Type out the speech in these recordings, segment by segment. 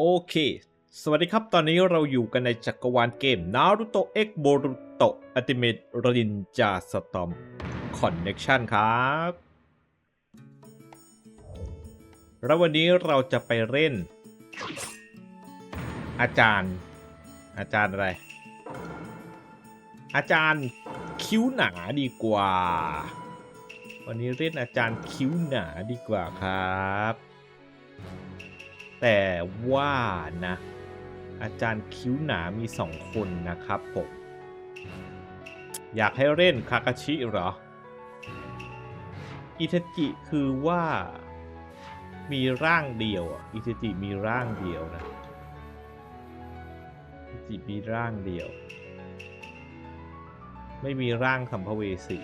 โอเค สวัสดีครับ ตอนนี้เราอยู่กันในจักรวาลเกม Naruto X Boruto Ultimate Ninja Storm Connection ครับ แล้ววันนี้เราจะไปเล่น อาจารย์ อาจารย์อะไร อาจารย์คิ้วหนาดีกว่า วันนี้เล่นอาจารย์คิ้วหนาดีกว่าครับ แต่ว่านะ อาจารย์คิ้วหนามีสองคนนะครับผมอยากให้เล่นคากาชิเหรอ อิทจิคือว่ามีร่างเดียวอะอิทจิมีร่างเดียวนะอิทจิมีร่างเดียว ไม่มีร่างสัมภเวสี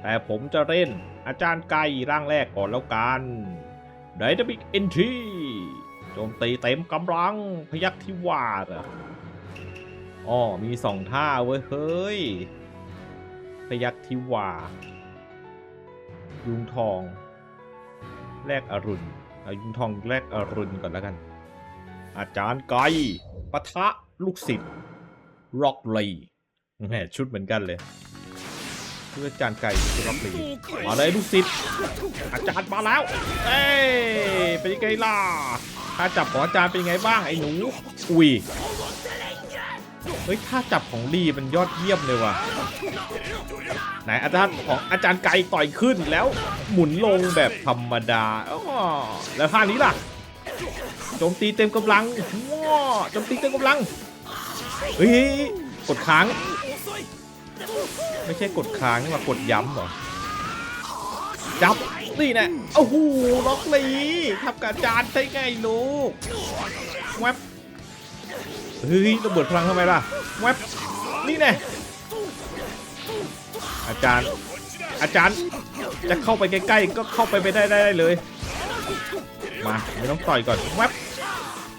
แต่ผมจะเล่นอาจารย์ไก่ร่างแรกก่อนแล้วกัน ไดนามิกเอนทีโจมตีเต็มกำลังพยักที่วาดอะอ๋อมีสองท่าเว้ย เฮ้ย พยักที่วา ยุงทอง แลกอรุณ เอายุงทองแลกอรุณก่อนแล้วกัน อาจารย์ไกปะทะลูกศิษย์ร็อกลีแหมชุดเหมือนกันเลย เพื่ออาจารย์ไก่คือร็อกลีมาเลยลูกศิษย์อาจารย์มาแล้ว เอ้ยเป็นยังไงล่ะถ้าจับของอาจารย์เป็นยังไงบ้างไอ้หนูอุ้ยเฮ้ยถ้าจับของลีมันยอดเยี่ยมเลยว่ะไหนอาจารย์ของอาจารย์ไก่ต่อยขึ้นแล้วหมุนลงแบบธรรมดาอ้อแล้วท่านี้ล่ะโจมตีเต็มกำลังว้าโจมตีเต็มกำลังเฮ้ยกดค้าง ไม่ใช่กดค้างนี่มากดย้ำเหรอ จับนี่แนะโอ้โหล็อกลีทำกับอาจารย์ใช่ไงลูกแวบเฮ้ยระเบิดพลังทำไมล่ะแวบนี่แน่อาจารย์ อาจารย์จะเข้าไปใกล้ๆก็เข้าไปไม่ได้ได้เลย มาไม่ต้องต่อยก่อนแวบ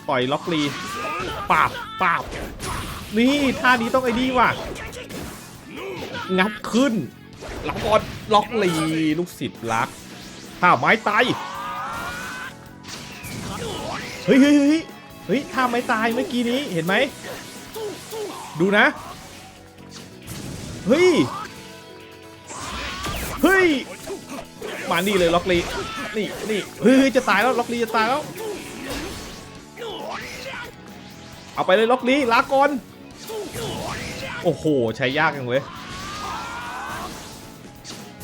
ต่อยล็อกลีปาบปาบนี่ท่านี้ต้องไอ้นี่ว่ะ งัดขึ้นล็อกบอลล็อกลีลูกศิษย์รักท่าไม้ตายเฮ้ยเฮ้ยเฮ้ยเฮ้ยท่าไม้ตายเมื่อกี้นี้เห็นไหมดูนะเฮ้ยเฮ้ยมานี่เลยล็อกลีนี่นี่เฮ้ยจะตายแล้วล็อกลีจะตายแล้วเอาไปเลยล็อกลีลาก่อนโอ้โหใช้ยากจังเว้ย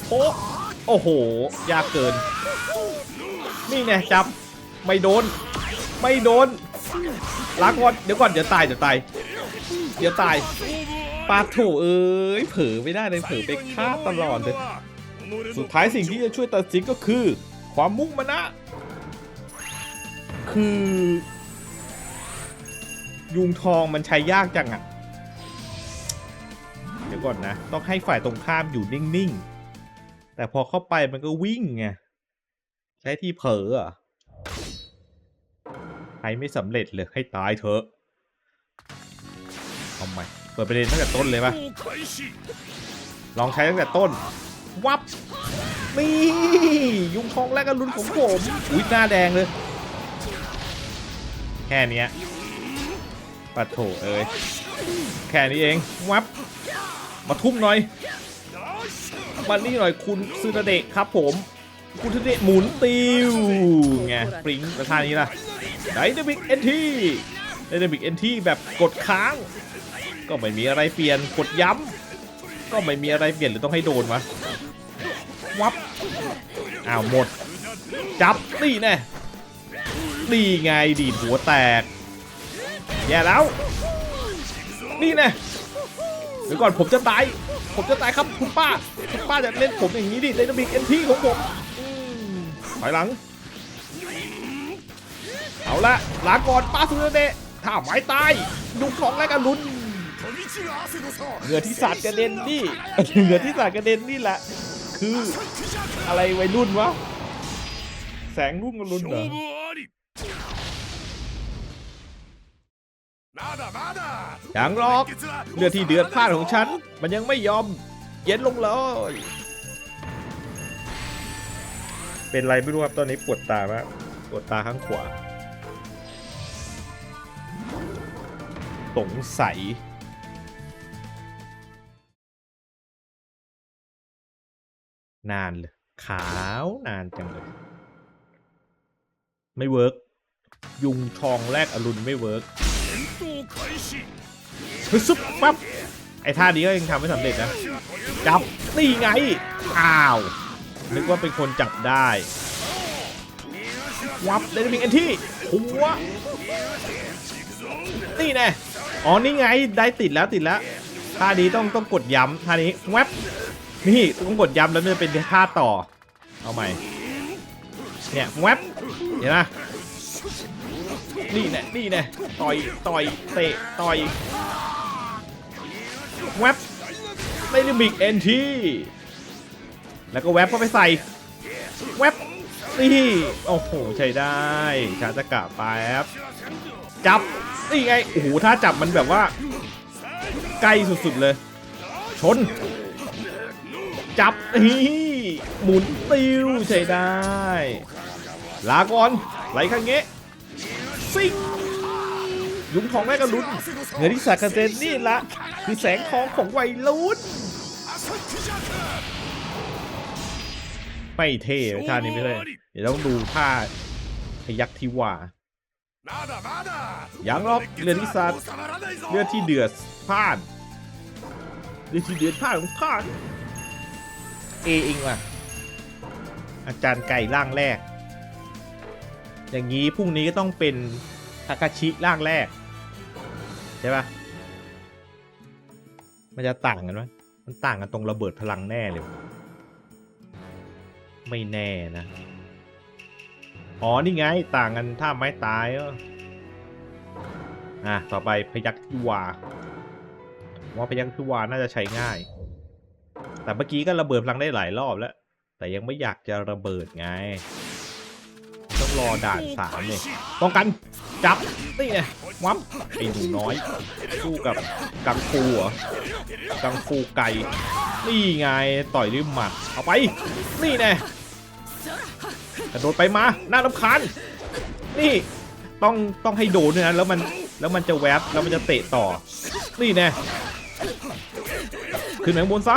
โอ้โอ้โห ยากเกิน นี่ไงจับ ไม่โดน ไม่โดนลาก่อน เดี๋ยวก่อน เดี๋ยวตาย เดี๋ยวตาย เดี๋ยวตาย ปาโถเอ้ย เผลอไม่ได้เลย เผลอไปฆ่าตลอดเลย สุดท้ายสิ่งที่จะช่วยตัดสินก็คือ ความมุ่งมนะ คือ ยุงทองมันใช้ยากจังอะเดี๋ยวก่อนนะ ต้องให้ฝ่ายตรงข้ามอยู่นิ่ง ๆ แต่พอเข้าไปมันก็วิ่งไง ใช้ที่เผลอเหรอะใช้ไม่สำเร็จเลยให้ตายเถอะเอาใหม่เปิดประเด็นตั้งแต่ต้นเลยปะลองใช้ตั้งแต่ต้น วับ นี่ยุงทองแรกกันรุนของผม อุ้ยหน้าแดงเลย แค่นี้ปัดโถเอ้ย แค่นี้เอง วับ มาทุ่มหน่อย มานี่หน่อยคุณซูนาเดะครับผม คุณซูนาเดะหมุนติวไงปริ้งประธานนี้ล่ะไดนามิกเอนทีไดนามิกเอนทีแบบกดค้าง ก็ไม่มีอะไรเปลี่ยนกดย้ำก็ไม่มีอะไรเปลี่ยนหรือต้องให้โดนวะวับอ้าวหมด จับนี่แน่นี่ไงดีดหัวแตก แย่แล้ว นี่แน่เดี๋ยวก่อนผมจะตาย ผมจะตายครับคุณป้าคุณป้าจะเล่นผมอย่างนี้ดิไดนามิกเอ็นทีของผมอืมถอยหลัง เอาละลาก่อนป้าสุรเดะถ้าไม้ตายดุของแรกกันลุนเหงื่อที่สาดกระเด็นนี่เหงื่อที่สาดกระเด็นนี่แหละ คืออะไรวัยรุ่นวะ แสงรุ่งกระลุนเหรอ อย่างรอกเลือดที่เดือดพลาดของฉัน มันยังไม่ยอมเย็นลงเลยเป็นไรไม่รู้ครับตอนนี้ปวดตามากปวดตาข้างขวา สงสัยนานเลยขาวนานจังเลย ไม่เวิร์กยุงทองแรกอรุณไม่เวิร์ก ฮึซุบปั๊บไอ้ท่านี้ก็ยังทำไม่สำเร็จนะ จับนี่ไง อ้าว นึกว่าเป็นคนจับได้ วับไดนมิกเอนที่หัว นี่แน่อ๋อ นี่ไง ได้ติดแล้วติดแล้ว ท่านี้ต้องต้องกดย้ำท่านี้แวบนี่ต้องกดย้ำแล้วมันจะเป็นท่าต่อ เอาใหม่ เนี่ยแวบเห็นไหม นี่แน่นี่แน่ต่อยต่อยเตะต่อยแวบไดนามิกเอนทีแล้วก็แวบเข้าไปใส่แวบนี่โอ้โหใช้ได้ชาจะกะแป๊บจับนี่ไงโอ้โหถ้าจับมันแบบว่าใกล้สุดๆเลย ชน จับนี่หมุนติวใช้ได้ ลาก่อนไหลข้างเงี้ ซิงยุงทองแม่กระลุนเงินที่สักระเซนนี่ละคือแสงทองของวัยรุ่นไม่เท่ท่านี้ไม่เท่เดี๋ยวต้องดูท่าพยักทิวายังรอกเรือที่สัตว์เรือที่เดือดพล่านเรือที่เดือดพล่านของข้านเอเองว่ะอาจารย์ไก่ร่างแรก อย่างนี้พรุ่งนี้ก็ต้องเป็นทาคาชิร่างแรก ใช่ปะมันจะต่างกันไหมมันต่างกันตรงระเบิดพลังแน่เลยไม่แน่นะ อ๋อ นี่ไง ต่างกันท่าไม้ตายอออะ ต่อไปพยักทิวา ว่าพยักทิวาน่าจะใช้ง่าย แต่เมื่อกี้ก็ระเบิดพลังได้หลายรอบแล้ว แต่ยังไม่อยากจะระเบิดไง ต้องรอด่านสามเนี่ยป้องกันจับนี่ไงวับไอ้หนูน้อยสู้กับกังฟูเหรอกังฟูไก่นี่ไงต่อยด้วยหมัดเอาไป นี่แน่กระโดดไปมาหน้าลำคาญนี่ต้องต้องให้โดนด้วยนะแล้วมันแล้วมันจะแวบแล้วมันจะเตะต่อ นี่แน่ขึ้นไปข้างบนซะ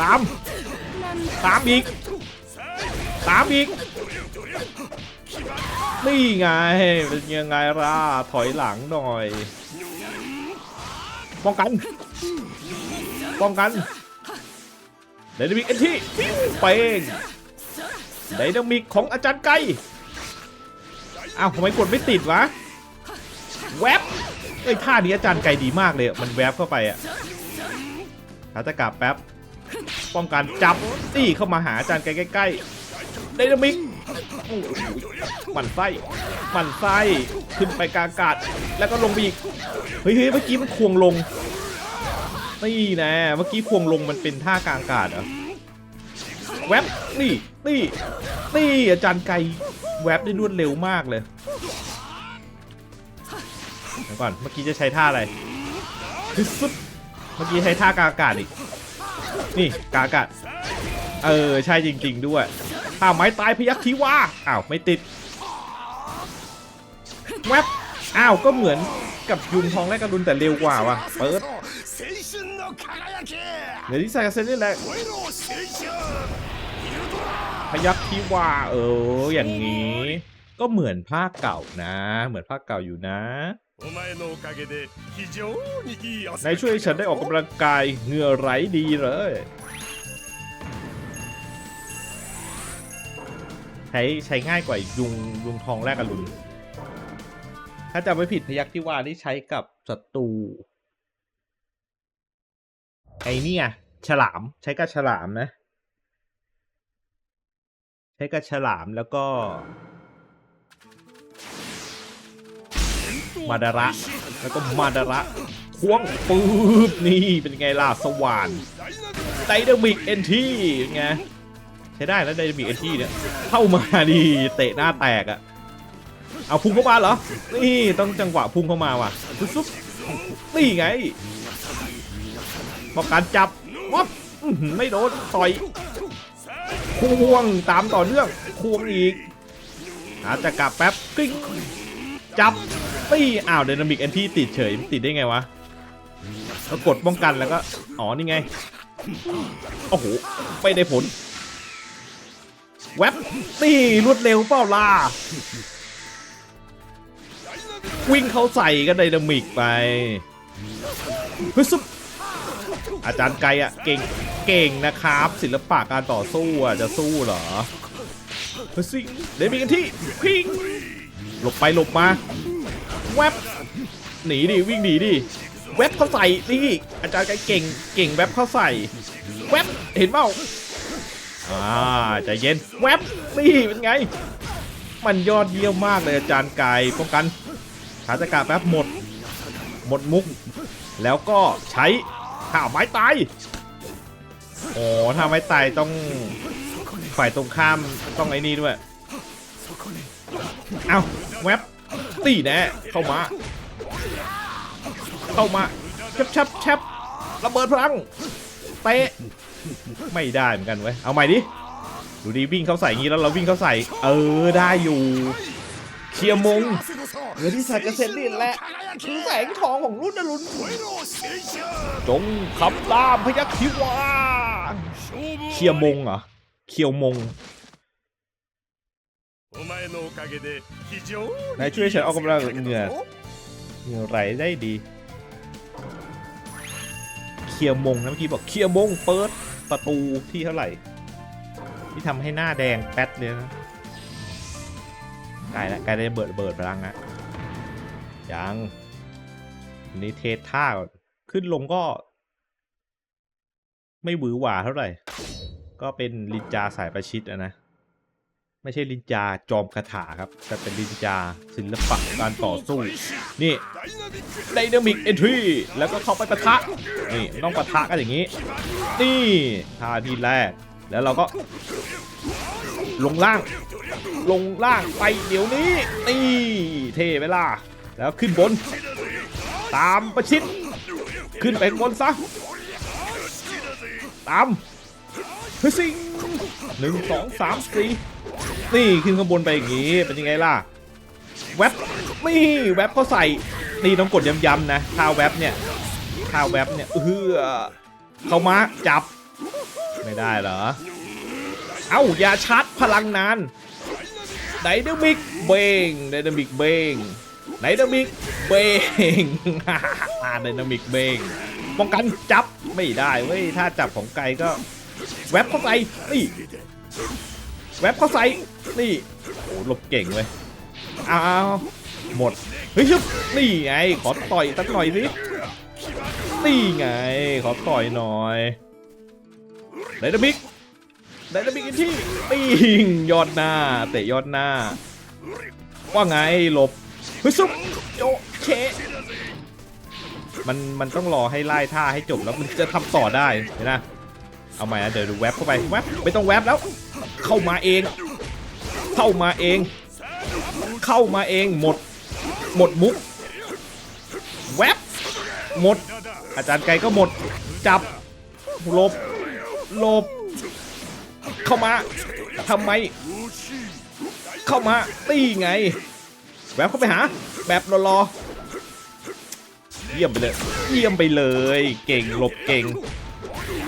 สามสามอีกสามอีก นี่ไง เป็นยังไงล่ะ ถอยหลังหน่อย ป้องกัน ป้องกันไดนามิกเอ็นที่เป้งไดนามิกของอาจารย์ไก่อ้าวทำไมกดไม่ติดวะ แวบไอ้ท่านี้อาจารย์ไก่ดีมากเลย มันแวบเข้าไปอะหาตะกราบแป๊บ ป้องกันจับนี่เข้ามาหาอาจารย์ไก่ใกล้ๆไดนามิก หมันไส้หมันไส้ขึ้นไปกลางอากาศแล้วก็ลงไปอีกเฮ้ยเมื่อกี้มันควงลงนี่นะเมื่อกี้ควงลงมันเป็นท่ากลางอากาศเหรอแวบนี่นี่นี่อาจารย์ไกแวบได้รวดเร็วมากเลยเดี๋ยวก่อนเมื่อกี้จะใช้ท่าอะไรคือสุดเมื่อกี้ใช้ท่ากลางอากาศอีกนี่กลางอากาศเออใช่จริง ๆ ด้วย้าวไม้ตายพยักทีว่าอ้าวไม่ติดแวบอ้าวก็เหมือนกับยุงทองและกระดุนแต่เร็วกว่าว่ะเปิดเดี๋ยวที่ใส่กระเซ็นนี่แหละพยักทีว่าเอออย่างนี้ ก็เหมือนภาคเก่านะ เหมือนภาคเก่าอยู่นะนายช่วยฉันได้ออกกำลังกายเหงื่อไหลดีเลย ช้ใช้ง่ายกว่ายุงยุงทองแรกอรุณถ้าจำไม่ผิดพยักที่ว่าที่ใช้กับศัตรูไอ้เนี่ยฉลามใช้กับฉลามนะ ใช้กับฉลามแล้วก็ มาดาระ แล้วก็มาดาระควงปื๊บนี่เป็นไงล่ะสว่านไดนามิกเอนทีไง ใช้ได้แล้วไดนามิกเอนทีเนี่ยเข้ามาดีเตะหน้าแตกอะเอาพุ่งเข้ามาเหรอ นี่ต้องจังหวะพุ่งเข้ามาว่ะซุบๆนี่ไงบอกการจับวับอื้อหือไม่โดนต่อยควงตามต่อเนื่องควงอีกหาจะกลับแป๊บกริ๊งจับตีอ้าวไดนามิกแอนที่ติดเฉยมันติดได้ไงวะก็กดป้องกันแล้วก็ อ๋อ นี่ไง โอ้โหไม่ได้ผล แว็บตีรวดเร็วเปล่าล่ะวิ่งเข้าใส่ก็ไดนามิกไปเฮ้ยซุปอาจารย์ไกอะเก่งเก่งนะครับ ศิลปะการต่อสู้อะจะสู้เหรอเฮ้ยสิงเดยวมีกันที่พิงหลบไปหลบมาแวบหนีดิวิ่งหนีดิแวบเข้าใส่นี่อาจารย์ไกเก่งเก่งแวบเข้าใส่แวบเห็นเปล่า อ่าใจเย็นแวบนี่เป็นไง มันยอดเยี่ยมมากเลยอาจารย์ไก่ป้องกันขาจักรแป๊บหมด หมดมุก แล้วก็ใช้ข่าไม้ตายโอ้ถ้าไม้ตายต้องฝ่ายตรงข้ามต้องไอ้นี่ด้วย เอาแวบตีแน่เข้ามา เข้ามาแชบแชบแชบระเบิดพลังเตะ ไม่ได้เหมือนกันเว้ย เอาใหม่ดิ ดูดีวิ่งเขาใส่งี้แล้วเราวิ่งเขาใส่ เออได้อยู่ เชียร์มงเหลือที่ใส่กระเซ็นซินแหละคือแสงทองของรุ่นนรุนจงขับตามพยัคฆ์ทิวาเชียร์มงเหรอเคียวมงนายช่วยฉันออกกำลังเหงื่อเหงื่อไรได้ดี เคียวมงนะเมื่อกี้บอกเคียวมงเปิด ประตูที่เท่าไหร่ ที่ทำให้หน้าแดงแป๊ดเลยนะกล้แล้วกล้ได้เบิดเบิดพลังนะยังนี้เทสท่าก่อนขึ้นลงก็ ไม่หวือหวาเท่าไหร่ ก็เป็นลินจาสายประชิดอะนะ ไม่ใช่ลินจาจอมคาถาครับ แต่เป็นลินจาศิลปะการต่อสู้ นี่ไดนามิกเอนทรีแล้วก็เข้าไปปะทะ นี่ต้องปะทะกันอย่างนี้ นี่ท่าที่แรก แล้วเราก็ ลงล่าง ลงล่างไปเดี๋ยวนี้ นี่ เท่เวลา แล้วขึ้นบน ตามประชิด ขึ้นไปบนซะ ตามเฮ้ยซิงหนึ่งสองสามสี่ นี่ขึ้นข้างบนไปอย่างนี้ เป็นยังไงล่ะ แว็บนี่แว็บเขาใส่ นี่ต้องกดย้ำๆนะท่าแว็บเนี่ยท่าแว็บเนี่ยเออเข้ามาจับ ไม่ได้เหรอ เอ้าอย่าชาร์จพลังนานไดนามิกเบงไดนามิกเบงไดนามิกเบงไดนามิกเบงป้องกันจับไม่ได้เว้ยถ้าจับของไกลก็ แว็บเข้าใส่นี่แว็บเข้าใส่ นี่โอ้หลบเก่งเว้ยเอาเอาหมดเฮ้ยชึบนี่ไงขอต่อยสักหน่อยสินี่ไงขอต่อยหน่อยไดนามิกไดนามิกอีกที่ปิ้งยอดหน้าเตะยอดหน้า ว่าไงหลบเฮ้ยซุปโจะเชะมันมันต้องรอให้ไล่ท่าให้จบแล้วมันจะทำต่อได้เห็นนะเอาใหม่นะเดี๋ยวดูแว็บเข้าไปแว็บไม่ต้องแว็บแล้ว เข้ามาเอง เข้ามาเอง เข้ามาเองหมด หมดมุก แวบหมด อาจารย์ไก่ก็หมด จับหลบหลบ เข้ามาทำไม เข้ามาตีไง แวบเข้าไปหา แบบรอๆเยี่ยมไปเลย เยี่ยมไปเลย เก่งหลบเก่ง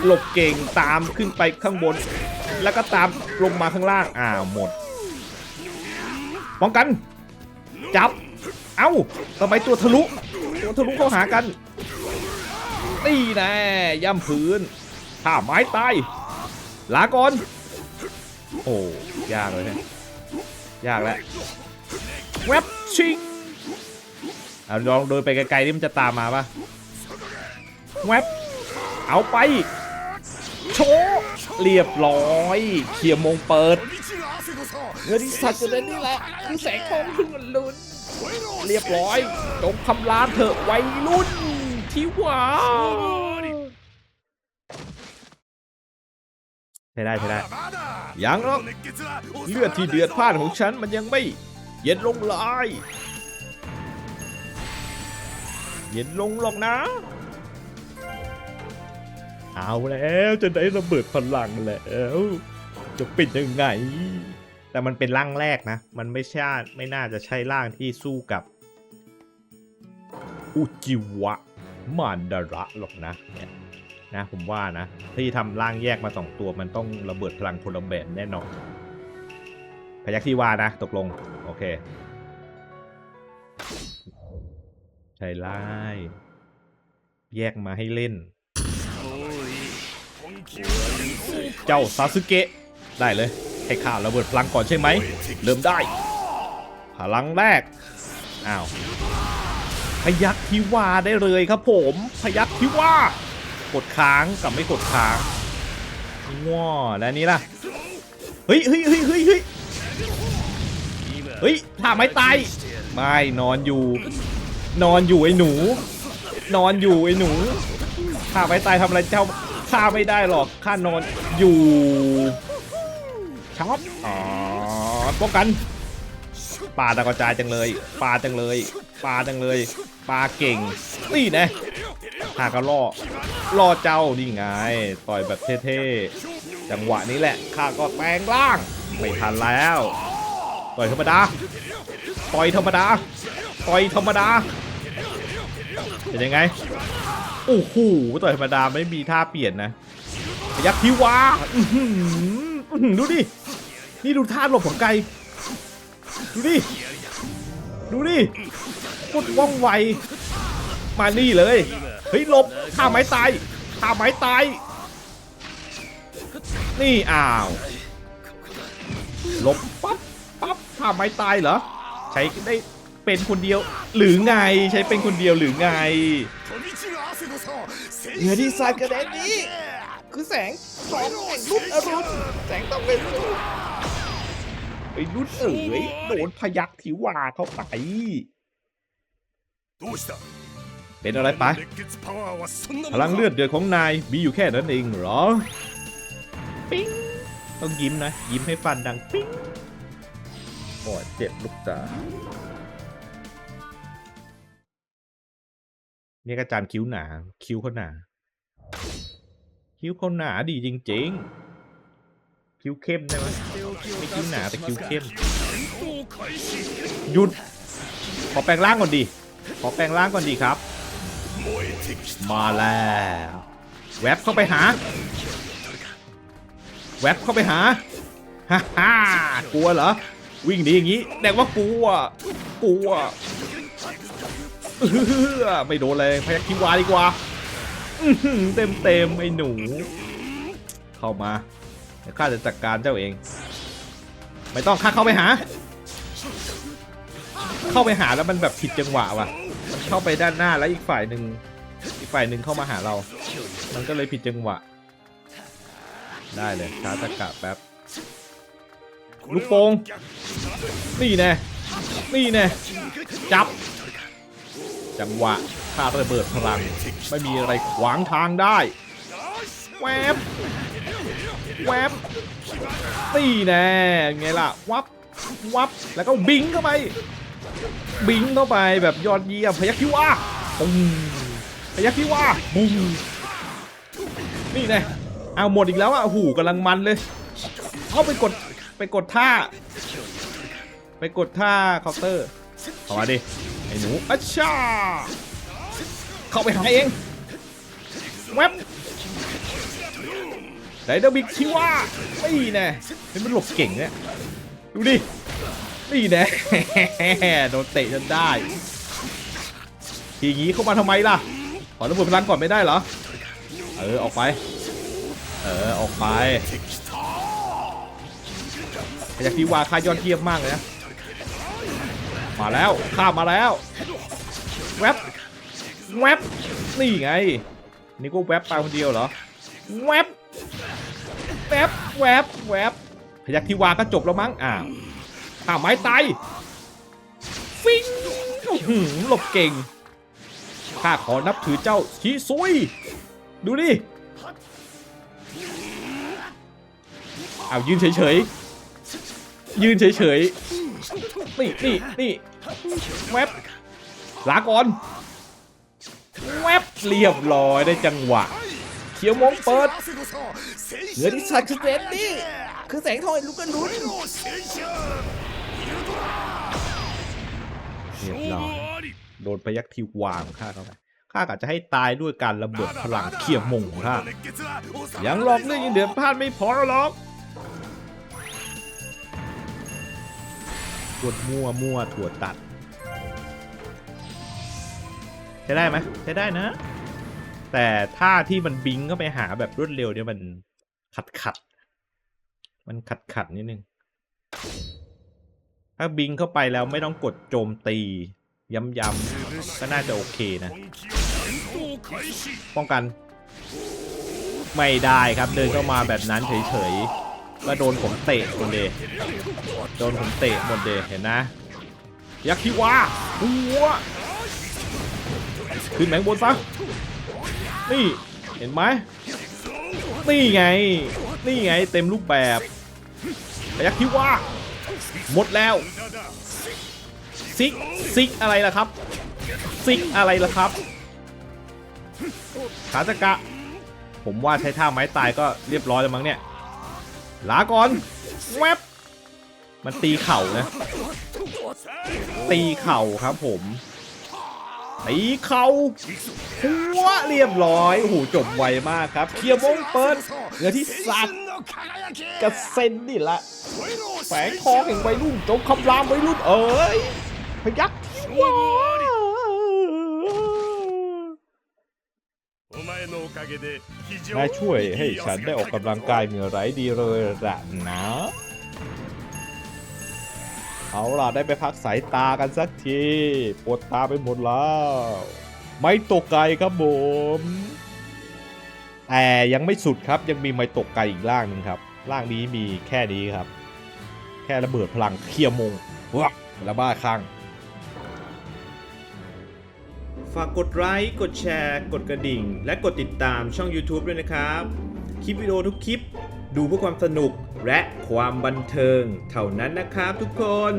หลบเก่งตามขึ้นไปข้างบน แล้วก็ตามลงมาข้างล่างอ้าวหมด ป้องกัน จับ เอ้าทำไมตัวทะลุ ตัวทะลุเข้าหากันตีแน่ย่ำพื้นท่าไม้ตาย ลาก่อน โอ้ยากเลยเนี่ยยากแล้วแวบชิงเอาลองเดินไปไกลๆนี่มันจะตามมาปะแวบเอาไป โชว์เรียบร้อย เขียมงเปิด เงินที่สัตว์จะได้นี่แหละคือแสงทองขึ้นเงินลุนเรียบร้อยจงคำลาเถอะวัยรุ่นที่หวาใช่ได้ใช่ได้ยังหรอกเลือดที่เดือดพล่านของฉันมันยังไม่ เย็นลงเลยเย็นลงหรอกนะ เอาแล้วจะได้ระเบิดพลังแล้ว จะเป็นยังไง แต่มันเป็นร่างแรกนะ มันไม่ใช่ไม่น่าจะใช่ร่างที่สู้กับ อุจิวะมานดาระหรอกนะเนี่ยนะผมว่านะ ที่ทำร่างแยกมาสองตัวมันต้องระเบิดพลังคนละแบบแน่นอน พยักที่ว่านะ ตกลง โอเค ใช่ไล่แยกมาให้เล่น เจ้าซาสึเกะได้เลย ให้ข้าระเบิดพลังก่อนใช่ไหม เริ่มได้ พลังแรก อ้าว พยักทิวาได้เลยครับผม พยักทิวากดค้างกับไม่กดค้างว้าแล้วนี้ล่ะ เฮ้ยเฮ้ยเฮ้ยเฮ้ยเฮ้ยเฮ้ยถ้าไม่ตายไม่นอนอยู่ นอนอยู่ไอ้หนู นอนอยู่ไอ้หนูข้าไม่ตายทำอะไรเจ้าข้าไม่ได้หรอกข้านอนอยู่ ช็อปอ๋อป้องกันปลาตะกระจายจังเลยปลาจังเลยปลาจังเลยปลาเก่งนี่นะข้าก็ล่อล่อเจ้านี่ไงต่อยแบบเท่ๆจังหวะนี้แหละข้าก็แปลงร่างไม่ทันแล้วต่อยธรรมดาต่อยธรรมดาต่อยธรรมดาเป็นยังไงโอ้โหต่อยธรรมดาไม่มีท่าเปลี่ยนนะยักษ์ทิวาอื้อหืออื้อหือดูดิ นี่ดูท่าหลบของไกล ดูดิ ดูดิโคตรว่องไว มานี่เลย เฮ้ยหลบท่าไม้ตายท่าไม้ตาย นี่อ้าวหลบปั๊บปั๊บท่าไม้ตายเหรอ ใช้ได้เป็นคนเดียวหรือไงใช้เป็นคนเดียวหรือไงเหนือที่สายกระเด็นนี้คือแสงสองรุ่นอรุณแสงต้องเป็นรุ่น ไอ้รุ่นเอ๋ยโดนพยักทิวาเข้าไปเป็นอะไรไป พลังเลือดเดือดของนายมีอยู่แค่นั้นเองเหรอ ปิ๊ง ต้องยิ้มนะ ยิ้มให้ฟันดังปิ๊งปอดเจ็บลูกจ๋าเนี่ยกระจานคิ้วหนา คิ้วเขาหนา คิ้วเขาหนาดีจริง ๆ คิ้วเข้มใช่ไหม ไม่คิ้วหนาแต่คิ้วเข้มหยุด ขอแปลงร่างก่อนดี ขอแปลงร่างก่อนดีครับ มาแล้ว แวบเข้าไปหา แวบเข้าไปหา ฮ่าฮ่ากลัวเหรอ วิ่งหนีอย่างนี้แดงว่ากลัว กลัวไม่โดนเลยพยักคิ้วาดีกว่าเต็มเต็มไอ้หนู เข้ามาเดี๋ยวข้าจะจัดการเจ้าเอง ไม่ต้องข้าเข้าไปหา เข้าไปหาแล้วมันแบบผิดจังหวะว่ะ มันเข้าไปด้านหน้าแล้วอีกฝ่ายหนึ่งอีกฝ่ายหนึ่งเข้ามาหาเรา มันก็เลยผิดจังหวะ ได้เลยชาร์จตะกะแป๊บ ลูกโป่งนี่แน่นี่แน่จับ จังหวะคาระเบิดพลัง ไม่มีอะไรขวางทางได้แวบ แวบนี่แน่ไงล่ะ วับ วับ แล้วก็บิงเข้าไป บิงเข้าไปแบบยอดเยี่ยมพยักคิวาปุ้งพยักคิวาปุ้งนี่แน่เอาหมดอีกแล้วอะโอ้โหกำลังมันเลย เอาไปกด ไปกดท่า ไปกดท่าเคาน์เตอร์เอามาดิ ไอ้หนูอัชชาเข้าไปหาเอง แวบ ไดเดอร์บิกชิว่าไม่แน่เฮ้ยมันหลบเก่งเนี่ยดูดินี่แน่โดนเตะจนได้ทีงี้เข้ามาทำไมล่ะ ขอระเบิดพลังก่อนไม่ได้เหรอ เออ ออกไป เออ ออกไปพยาคีวาค่ายอดเยี่ยมมากเลยนะ มาแล้ว ข้ามมาแล้ว แวบแวบนี่ไง นี่ก็แวบไปคนเดียวเหรอ แวบ แวบแวบแวบพยักทีวาก็จบแล้วมั้งอ้าวข้าไม้ตายฟิงอื้อหือหลบเก่งข้าขอนับถือเจ้าชีซุย ดูดิเอายืนเฉยๆ ยืนเฉยๆ นี่นี่นี่แวบลาก่อนแวบเรียบร้อยได้จังหวะ เขียวมงเปิดเหลือที่สัตว์คือเรนนี่คือแสงทอยลุกกระนุนเรียบร้อยโดนพยักทีวางข้าเข้าไปข้ากะจะให้ตายด้วยการระเบิดพลังเขี่ยมงของข้ายังหลอกเรื่องยังเดือดพลาดไม่พอหรอกกดมั่วมั่วถั่วตัด ใช้ได้ไหมใช้ได้นะ แต่ท่าที่มันบิงเข้าไปหาแบบรวดเร็วเนี่ยมันขัดขัด มันขัดขัดนิดนึง ถ้าบิงเข้าไปแล้วไม่ต้องกดโจมตี ย้ำๆก็น่าจะโอเคนะ ป้องกัน ไม่ได้ครับเดินเข้ามาแบบนั้นเฉยๆก็โดนผมเตะหมดเลยโดนผมเตะหมดเลยเห็นนะ ยักษ์คิวาหัวขึ้นแมงบนซะ นี่เห็นไหมนี่ไง นี่ไงเต็มรูปแบบพยักคิ้วว่า หมดแล้ว ซิกซิกอะไรล่ะครับ ซิกอะไรล่ะครับขาจักะ ผมว่าใช้ท่าไม้ตายก็เรียบร้อยแล้วมั้งเนี่ย ลาก่อนแวบมันตีเข่านะ ตีเข่าครับผม ตีเข่าหัวเรียบร้อยโอ้โหจบไวมากครับเคียร์วงเปิดเหนือที่สัตว์กระเซ็นนี่ละแฝงคอแห่งวรุ่นจงคำรามไวรุ่นเอ๋ยพยักว้าน่าช่วยให้ฉันได้ออกกำลังกายเหงื่อไรดีเลยละนะ เอาล่ะได้ไปพักสายตากันสักที ปวดตาไปหมดแล้ว ไม่ตกไกลครับผม แต่ยังไม่สุดครับยังมีไม่ตกไกลอีกล่างหนึ่งครับ ล่างนี้มีแค่นี้ครับ แค่ระเบิดพลังเคลียมงวับแล้วบ้าคลั่งฝากกดไลค์กดแชร์ กดกระดิ่ง และกดติดตามช่อง YouTube ด้วยนะครับ คลิปวิดีโอทุกคลิป ดูเพื่อความสนุก และความบันเทิงเท่านั้นนะครับทุกคน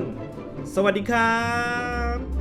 สวัสดีครับ